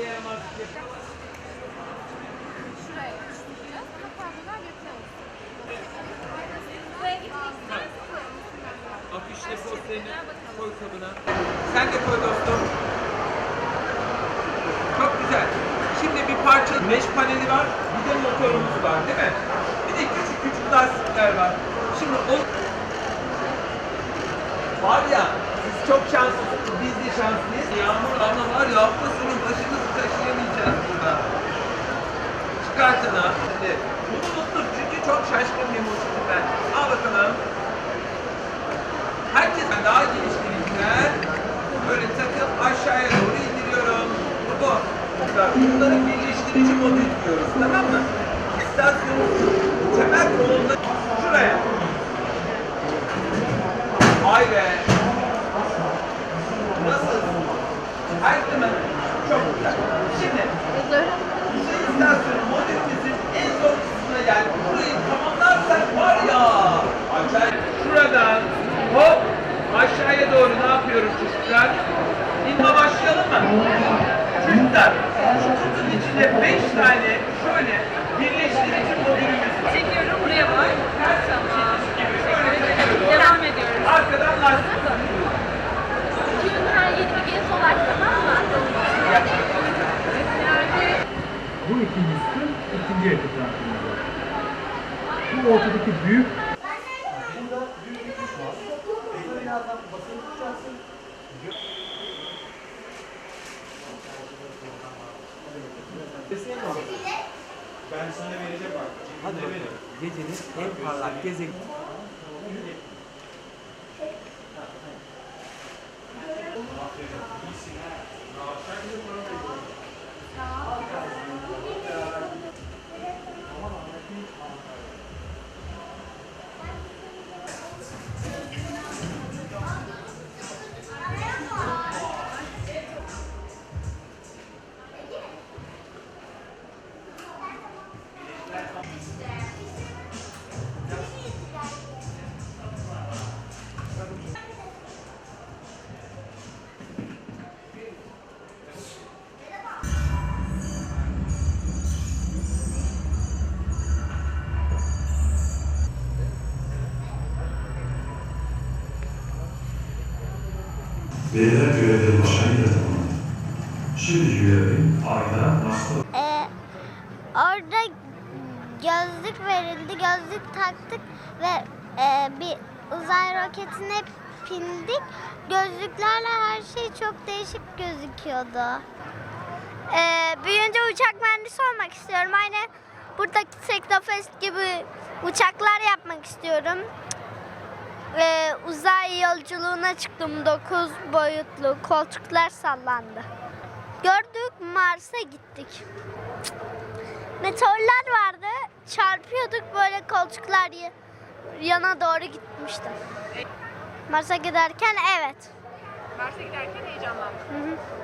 Şuraya yapıştıracağız. Ama kablolar götürüyoruz. Buraya gitmek istiyorsanız Afişle posterini koy kabına. Sen de koy dostum. Çok güzel. Şimdi bir parça güneş paneli var. Bir de motorumuz var değil mi? Bir de küçük küçük lastikler var. Şimdi o... Var ya siz çok şanslısınız. Biz de şanslıyız. Yağmur ama var ya hafta Hadi. Bunu unuttum çünkü çok şaşkın bir mutluluk ben. Al bakalım. Herkesten daha geniş bilgiler böyle takıp aşağıya doğru indiriyorum. Bu bu. Bunları birleştirici modül diyoruz tamam mı? İstasyonun temel kolunda şuraya. Vay be. Nasıl? Her zaman çok güzel. Şimdi Uzay istasyonu modelimizin en zor kısmına geldik. Burayı tamamlarsak var ya. Acayip. Şuradan hop aşağıya doğru ne yapıyoruz çocuklar? İnme başlayalım mı? Çocuklar şu kutunun içinde 5 tane şöyle birleştirici modülümüz var. Çekiyorum buraya bak. Tamam. Devam ediyoruz. Arkadan lastik. Tüm her yeni bir genç olarak tamam mı? Bu ikincisi ikinci yakıt rakamı. Bu ortadaki büyük Burada büyük bir tuş var. Ekranlardan Ben sana vereceğim bak. Hadi bakalım. Gecenin en parlak gezegeni. Verilen görevleri başarıyla tamamladı. Şimdi görevi ayda Mars'ta Ee, orada gözlük verildi. Gözlük taktık ve e, bir uzay roketine bindik. Gözlüklerle her şey çok değişik gözüküyordu. Ee, büyüyünce uçak mühendisi olmak istiyorum. Aynı buradaki Teknofest gibi uçaklar yapmak istiyorum. Ee, uzay yolculuğuna çıktım. 9 boyutlu koltuklar sallandı. Gördük Mars'a gittik. Meteorlar vardı. Çarpıyorduk böyle koltuklar yana doğru gitmiştim. Mars'a giderken evet. Mars'a giderken heyecanlandım. Hı hı.